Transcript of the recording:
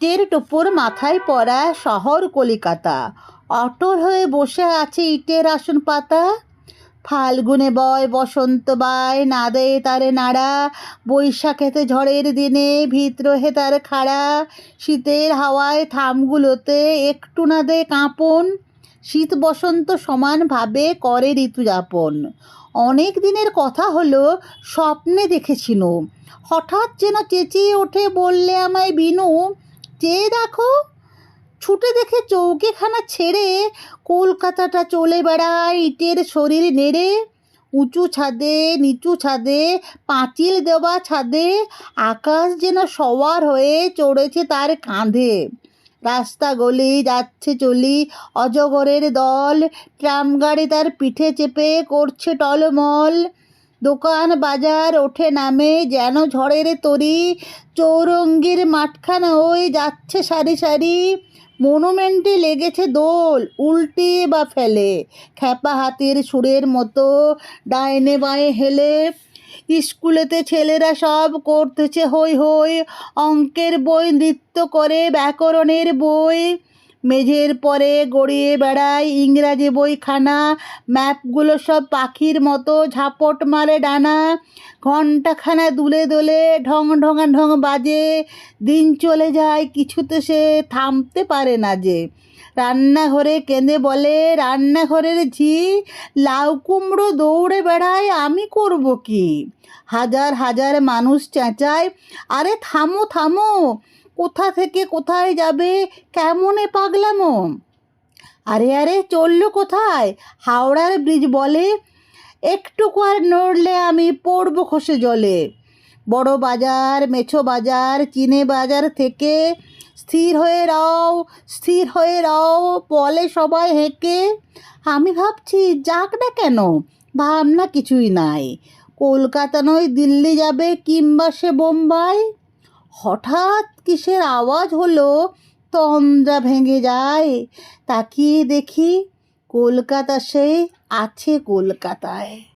ইটের টোপর মাথায় পড়া শহর কলিকাতা। অটল হয়ে বসে আছে ইটের আসন পাতা। ফাল্গুনে বয় বসন্ত বায় না দেয় তারে নাড়া। বৈশাখেতে ঝড়ের দিনে ভিতরহে তার খাড়া। শীতের হাওয়ায় থামগুলোতে একটু না দেয় কাঁপন। শীত বসন্ত সমানভাবে করে ঋতুযাপন। অনেক দিনের কথা হলো, স্বপ্নে দেখেছিনু। হঠাৎ যেন চেঁচিয়ে ওঠে বললে আমায় বিনু চেয়ে দেখো, ছুটে দেখে চৌকিখানা ছেড়ে কলকাতাটা চলে বেড়ায়, ইটের শরীর নেড়ে, উঁচু ছাদে, নিচু ছাদে, পাঁচিল দেওয়া ছাদে, আকাশ যেন সওয়ার হয়ে চড়েছে তার কাঁধে। রাস্তা গলি যাচ্ছে চলি, অজগরের দল ট্রাম গাড়ি তার পিঠে চেপে করছে টলমল। দোকান বাজার ওঠে নামে, যেন ঝড়ের তরি। চৌরঙ্গির মাঠখানা ওই যাচ্ছে সারি সারি। মনুমেন্টে লেগেছে দোল, উল্টে বা ফেলে। খ্যাপা হাতির সুরের মতো ডাইনে বাঁয়ে হেলে। স্কুলেতে ছেলেরা সব করতেছে হই হই। অঙ্কের বই নৃত্য করে ব্যাকরণের বই। মেঝের পরে গড়িয়ে বেড়ায় ইংরাজি বইখানা, ম্যাপগুলো সব পাখির মতো ঝাপট মারে ডানা। ঘণ্টাখানা দুলে দোলে ঢং ঢঙা ঢং বাজে, দিন চলে যায় কিছুতে সে থামতে পারে না যে। রান্নাঘরে কেঁদে বলে, রান্নাঘরের ঝি, লাউ কুমড়ো দৌড়ে বেড়ায় আমি করব কি? হাজার হাজার মানুষ চেঁচায়, আরে থামো থামো কোথা থেকে কোথায় যাবে? কেমনে পাগলামো? আরে আরে, চলল কোথায়? হাওড়ার ব্রিজ বলে? একটুকু আর নড়লে আমি পড়ব খসে জলে। বড় বাজার, মেছো বাজার, চিনে বাজার থেকে স্থির হয়ে রাও, স্থির হয়ে রাও, বলে সবাই হেঁকে। আমি ভাবছি, যাক না কেন? ভাবনা কিছুই নাই। কলকাতা নয়, দিল্লি যাবে কিংবা সে বোম্বাই? হঠাৎ কিসের আওয়াজ হলো? তন্দ্রা ভেঙে যায়। তাকিয়ে দেখি কলকাতা সেই আছে কলকাতায়।